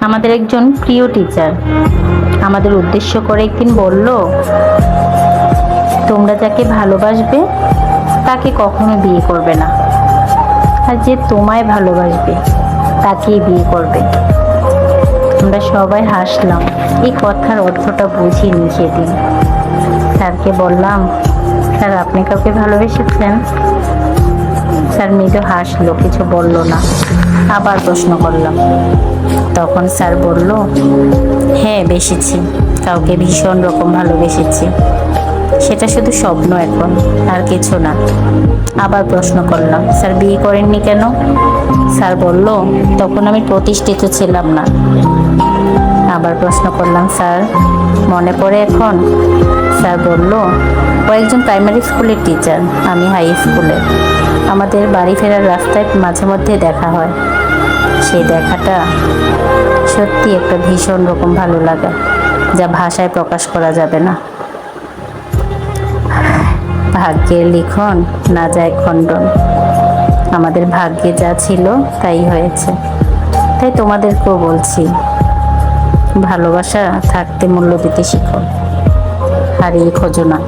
আমাদের একজন প্রিয় টিচার আমাদের উদ্দেশ্য করে একদিন বলল, তোমরা যাকে ভালোবাসবে, তাকে কখনো বিয়ে করবে না। আর যে তোমায় ভালোবাসবে, তাকেই বিয়ে করবে। আমরা সবাই হাসলাম। এই কথার অর্থটা বুঝিনি সেদিন স্যারকে বললাম, স্যার, আপনি কাউকে ভালোবেসেছেন? স্যার মৃদু হাসলো, কিছু বলল না। আবার প্রশ্ন করলাম তখন স্যার বলল হ্যাঁ বেসেছি। কাউকে ভীষণ রকম ভালোবেসেছি। সেটা শুধু স্বপ্ন এখন, আর কিছু না। আবার প্রশ্ন করলাম স্যার, বিয়ে করেননি কেন? স্যার বলল, তখন আমি প্রতিষ্ঠিত ছিলাম না। আবার প্রশ্ন করলাম, স্যার, মনে পড়ে এখন? স্যার বলল, ও একজন প্রাইমারি স্কুলের টিচার আমি হাই স্কুলে আমাদের বাড়ি ফেরার রাস্তায় মাঝে মধ্যে দেখা হয়। সেই দেখাটা সত্যি একটা ভীষণ রকম ভালো লাগা, যা ভাষায় প্রকাশ করা যাবে না। ভাগ্যের লিখন না যায় খণ্ডন। আমাদের ভাগ্যে যা ছিল তাই হয়েছে। তাই তোমাদেরকেও বলছি, ভালোবাসা থাকতে মূল্য দিতে শিখো। হারিয়ে খোঁজো না।